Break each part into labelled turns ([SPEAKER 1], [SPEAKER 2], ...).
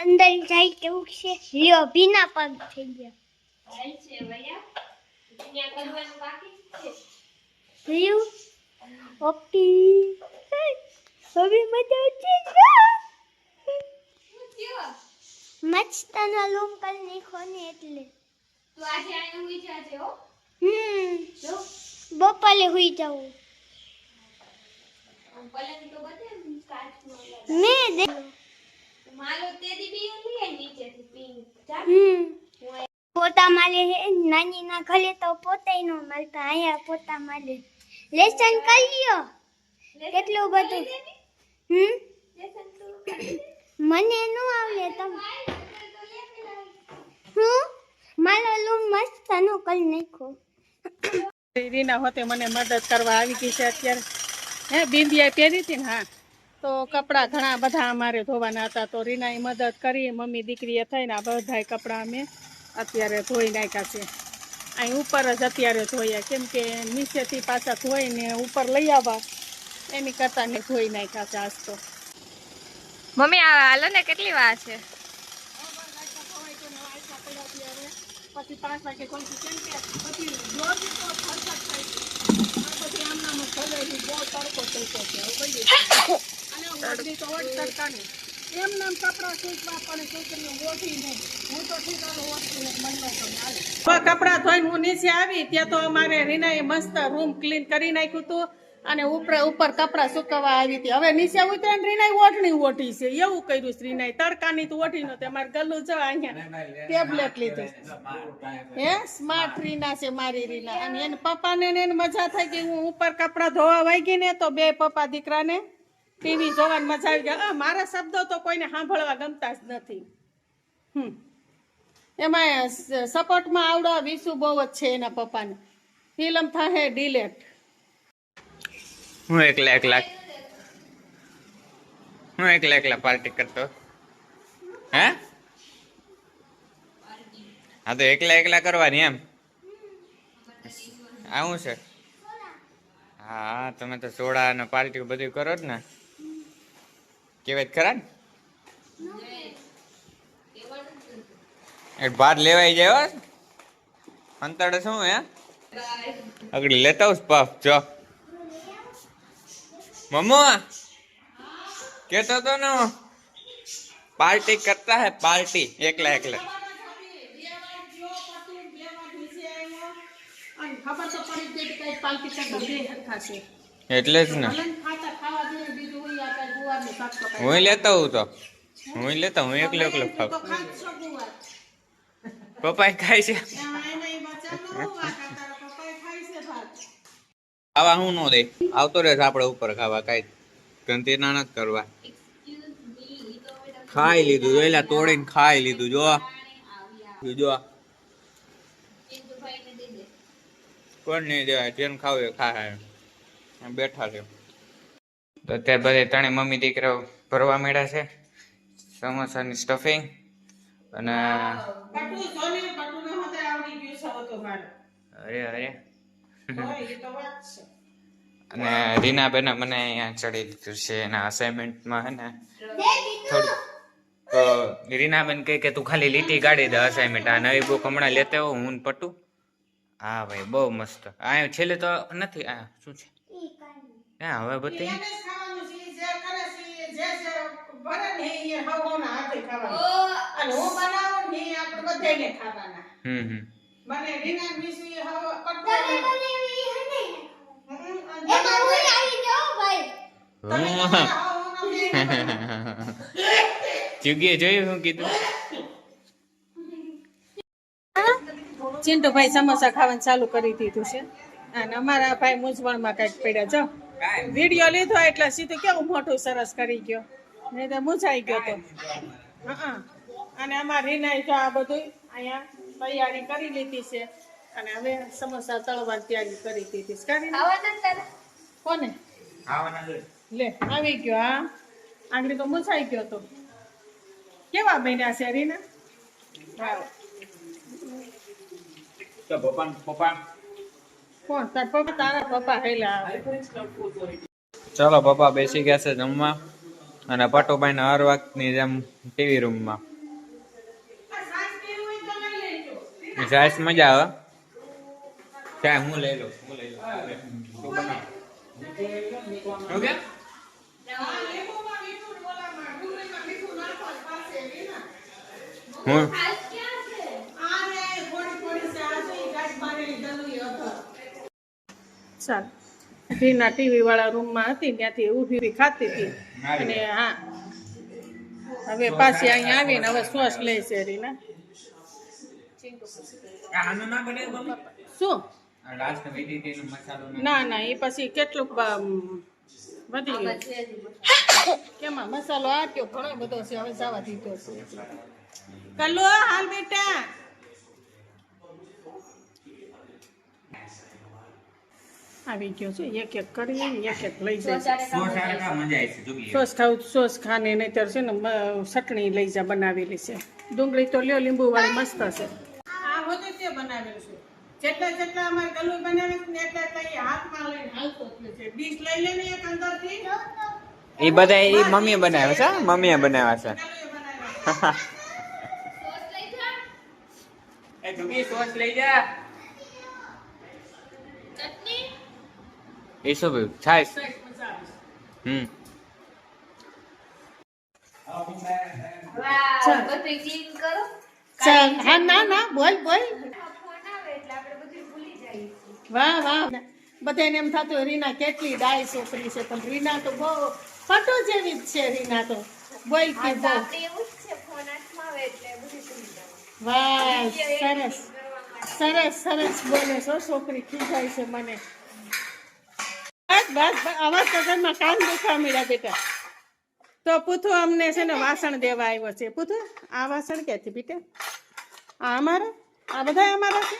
[SPEAKER 1] અંદર જાય કેવું છે લ્યો ભીના પગ થઈ ગયા. ઓપી. હવે મજા આવશે
[SPEAKER 2] શું
[SPEAKER 1] લૂમ કરી નાખો ને એટલે.
[SPEAKER 2] તું આજે આઈને હુઈ જાજે હો.
[SPEAKER 1] હમ. બપોરે હુઈ જાઉં. મેં પોતા માલે હે નાની ના ઘરે તો પોતે નો મળતા અહીંયા પોતા માલે. લેસન કરી લ્યો. કેટલું બધું? હમ. મને નો આવડે તમ. હું? મારો લૂમ મસ્ત નો કરી નાખો
[SPEAKER 3] રીના હોતે મને મદદ કરવા આવી ગઈ છે અત્યારે. હે બિંદિયા પહેરી હતી ને હા? તો કપડાં ઘણા બધા અમારે ધોવાના હતા. તો રીનાએ મદદ કરી મમ્મી દીકરીએ થઈને આ બધાય કપડાં અમે અત્યારે ધોઈ નાખ્યા છે. અહીં ઉપર જ અત્યારે ધોયા. કેમ કે નીચેથી પાછા ધોઈને ઉપર લઈ આવવા. એની કરતાં ને ધોઈ નાખ્યા છે આજ તો.
[SPEAKER 2] મમ્મી આ હાલો ને કેટલી વાર છે?
[SPEAKER 3] પછી પાંચ વાગે ખોલશું કેમ કે પછી રોજ તો ફરસાદ થાય છે. આ બધી આમનામ જ બહુ તડકો થઈ ગયો છે હવે અને વડલી તો વડ તડકાની. એમ નામ કપડાં સૂકવા પણ છોકરીઓ ઓઠી નહીં હું તો ઠીકાનો ઓઠી મનમાં તો હાલે કપડાં ધોઈને હું નીચે આવી ત્યાં તો અમારે રીનાએ મસ્ત રૂમ ક્લીન કરી નાખ્યું હતું અને ઉપર ઉપર કપડાં સુકવવા આવી હતી. હવે નીચે ઉતરે ને રીનાએ ઓઠણી ઓઠી છે. એવું કર્યું છે તડકાની તો ઓઠી નહોતી. અમારે ગલ્લું જો અહીંયા ટેબ્લેટ લીધું. હે? સ્માર્ટ રીના છે મારી રીના. અને એને પપ્પાને એને મજા થઈ ગઈ હું ઉપર કપડાં ધોવા વાગી ને તો બે પપ્પા દીકરાને ટીવી જોવાની મજા આવી આ મારા શબ્દો તો કોઈને સાંભળવા ગમતા જ નથી. હમ. એમાં સપોર્ટમાં આવડો વિસુ બહુ જ છે એના પપ્પાને. ફિલ્મ થશે ડિલેટ.
[SPEAKER 4] હું એકલા એકલા. હું એકલા એકલા પાર્ટી કરતો. હે? હા તો એકલા એકલા કરવાની એમ? આવું છે? હા, તમે તો સોડા અને પાર્ટી બધું કરો જ ને. કેવાય જ ખરા ને? ભાત લેવાઈ જાય હો. અંતર શું હે? અગડી લેતા આવું પફ જો. મમ્મો કેતો તો ને પાર્ટી કરતા હે પાર્ટી. એકલા એકલા.
[SPEAKER 3] ખબર તો પડી ગઈ કે પાલટી કરતા બે હરખા છે.
[SPEAKER 4] એટલે જ ને. હું લેતા હું તો. હું? લેતા હું એકલો એકલો ખાવ
[SPEAKER 3] જ
[SPEAKER 4] પપ્પા ખાય છે. ખાવા હું નો દે. આવતો રહેશે આપણે ઉપર ખાવા કઈ. ગંતી ના નથી કરવા. ખાઈ લીધું જોયેલા તોડીને ખાઈ લીધું જો. જો.
[SPEAKER 2] દે દે.
[SPEAKER 4] કોણ નહીં દેવાય જેમ ખાવું એ ખાય. બેઠા છે. તો અત્યારે બધે ત્રણેય મમ્મી દીકરાઓ ભરવા મળ્યા છે. સમોસાની સ્ટફિંગ અને
[SPEAKER 3] પટુ સોને પટુને હોતે આવડી ગયું છે હવે તો ભાડે
[SPEAKER 4] અરે અરે.
[SPEAKER 3] હોય એ તો વાત છે.
[SPEAKER 4] અને રીનાબેને મને અહીંયા ચડી દીધું છે એના અસાઇનમેન્ટમાં હે ને. થોડું તો રીનાબેન કહે કે તું ખાલી લીટી કાઢી દે અસાઇનમેન્ટ આ નવી બુક હમણાં લેતા હો હું પટું. હા ભાઈ બહુ મસ્ત. આ છેલ્લે તો નથી આ શું છે? હા હવે બતાવી
[SPEAKER 3] એને જ ખાવાનું છે ઈ જે કરે છે ઈ જે જે ભરે ને ઈ એ હવોના હાથે ખાવાનું. અને હું બનાવું ને ઈ આપણે બધાયને ખાવાના.
[SPEAKER 4] હમ હમ.
[SPEAKER 3] મને રીના વિશે ઈ હવ કટકો
[SPEAKER 4] જગ્યાએ જોયું શું કીધું?
[SPEAKER 3] ચિંટુભાઈ સમોસા ખાવાનું ચાલુ કરી દીધું છે. અને અમારા ભાઈ મૂંઝવણમાં કંઈક પડ્યા જો. વીડિયો લીધો એટલે સીધું કેવું મોટું સરસ કરી ગયો. નહીં તો મૂંઝાઈ ગયો તો. હં. અને અમારા રીનાએ જો આ બધું અહીંયા તૈયારી કરી લીધી છે. અને હવે સમોસા તળવાની તૈયારી કરી દીધી છે. કોને? લે આવી ગયો હા. આગળ તો મૂંઝાઈ ગયો તો. કેવા બન્યા છે રીના? વાવ કોણ? તાર પપ્પા તારા પપ્પા હેલા
[SPEAKER 4] ચાલો પપ્પા બેસી ગયા છે જમવા. અને પટુભાઈ ને હર વખતની જેમ ટીવી રૂમમાં. સાસ મજા આવે? ચા હું લઈ લઉં હું લઈ લઉં. તું બનાવ. શું કે? હું?
[SPEAKER 3] ચાલ રીના ટીવી વાળા રૂમમાં હતી ત્યાંથી ઊભી ખાતી હતી. અને હા. હવે પાછી અહીંયા આવીને હવે શ્વાસ લે છે રીના? શું?
[SPEAKER 4] નો મસાલો ના-
[SPEAKER 3] એ પછી કેટલુંક બ- વધી ગયું. કેમાં મસાલો આટ્યો ઘણો બધો છે હવે જવા દીધો છે. કલો હાલ બેટા. આવી ગયો છે. એક એક કરીને એક એક લઈ જાય છે.
[SPEAKER 4] સોસ
[SPEAKER 3] ખાવું સોસ ખાને નહીતર છે ને ચટણી લઈ જા બનાવેલી છે. ડુંગળી તો લ્યો લીંબુ વાળી મસ્ત છે. આ હોતે તે બનાવેલું છે. જેટલા જેટલા અમારે ગલું બનાવે છે ને એટલા એટલા એ હાથમાં લઈને હાલતો છે. ડીશ લઈ લે ને એક અંદરથી.
[SPEAKER 4] એ બધા એ મમ્મીએ બનાવ્યા છે હા? મમ્મીએ બનાવ્યા છે. એ જુગી સોસ લઈ જા. એ શું ભાઈ છાશ હમ.
[SPEAKER 2] વાહ બધું ક્લીન કરો.
[SPEAKER 3] ચાલ હા ના ના બોલ બોલ.
[SPEAKER 2] ફોન આવે એટલે આપણે બધું ભૂલી જઈએ
[SPEAKER 3] વાહ વાહ. બધાને એમ થતું રીના કેટલી ડાય છોકરી છે પણ રીના તો બહુ પટો જેવી જ છે રીના તો. બોલ કે વાહ સરસ. સરસ સરસ બોલે છો છોકરી ખીજાય છે મને. બસ આવા સગનમાં કાન દુખવા મળ્યા બેટા. તો પૂથું અમને છે ને વાસણ દેવા આવ્યો છે. પૂથું આ વાસણ ક્યાંથી બેટા આ અમારા? આ બધા અમારા છે?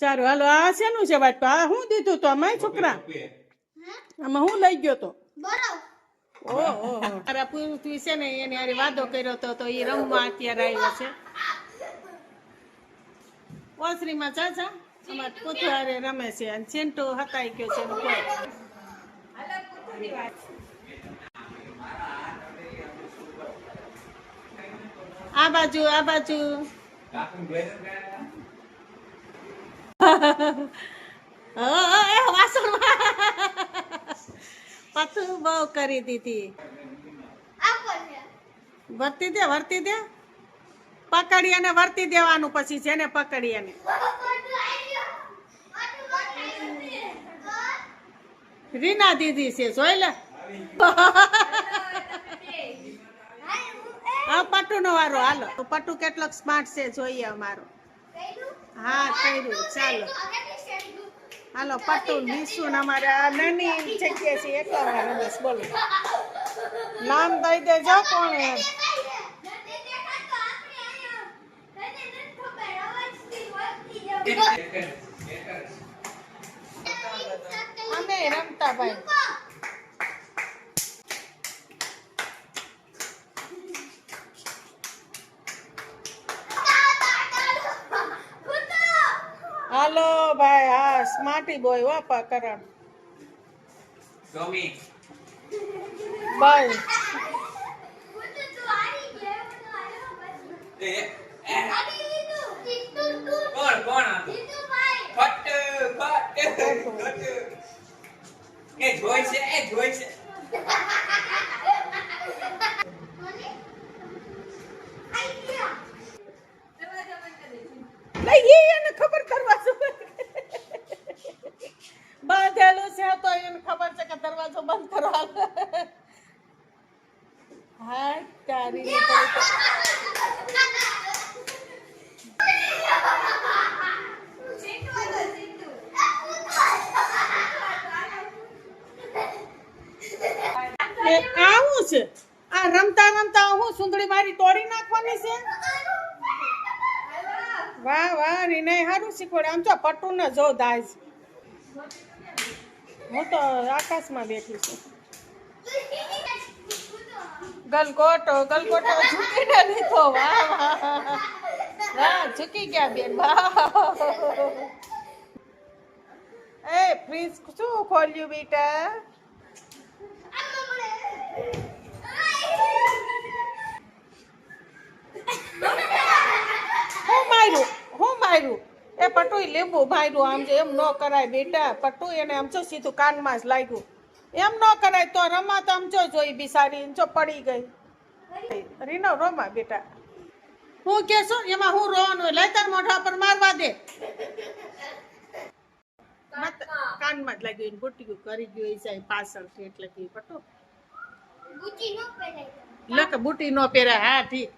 [SPEAKER 3] સારું હાલો આ શેનું છે વાત આ શું દીધું તો અમાય છોકરા? આમાં હું લઈ ગયો તો? ઓહો મારા પૃથ્વી છે ને એને હારે વાદો કર્યો તો તો એ રમવા અત્યારે આવ્યો છે. ઓસરીમાં ચાચા અમાર હારે રમે છે અને ચેન્ટો હતાઈ ગયો છે કોઈ. આ બાજુ આ બાજુ. બહુ કરી દીધી. વર્તી દે વર્તી દે. પકડી અને વર્તી દેવાનું પછી જેને પકડી એને. રીના દીદી છે જોઈ લે હા પટુ નો વારો હાલો. તો પટુ કેટલોક સ્માર્ટ છે જોઈએ અમારો. હા કર્યું ચાલો. હાલો પટુ નિશુન અમારે આ નાની જગ્યા છે એટલા વાર રમેશ બોલો. નામ દઈ દેજો કોણ એમ. અમે રમતા ભાઈ હાલો ભાઈ હા સ્માર્ટી બોય વાપા કરણ. બાય
[SPEAKER 4] કોણ કોણ? ફટ ફટ. એ જોઈ છે, એ જોઈ છે.
[SPEAKER 3] એને ખબર દરવાજો બાંધેલું છે તો એને ખબર છે કે દરવાજો બંધ કરવા. હા તારી ની પડી તો- એ આવું છે આ રમતા રમતા હું સુંદરી મારી તોડી નાખવાની છે વાહ વાહ રીને સારું શીખવાડે. આમ તો પટ્ટુ ને જો દાજ હું તો આકાશમાં બેઠી છું. ગલગોટો ગલગોટો ઝૂકીને લીધો. વાહ. વાહ, ઝૂકી ગયા બેન, વાહ. એ, ફ્રીજ શું ખોલ્યું બેટા? માર્યું? હું માર્યું? એ પટુય લીંબુ માર્યું આમ જો એમ ન કરાય બેટા. પટુ એને આમ જો સીધું કાનમાં જ લાગ્યું. એમ ન કરાય તો રમત આમ જો જોઈ બિસારી જો પડી ગઈ. રીનો રોમા બેટા. હું કેશો એમાં હું રોવાનું હોય? લેતર તાર મોઢા પર મારવા દે. કાનમાં જ લાગ્યું બુટીયું કરી ગયું જાય પાછળથી એટલે કે પટુ.
[SPEAKER 1] બુચી નો પહેરાય.
[SPEAKER 3] લક બુટી નો પહેરાય. હા ઠીક.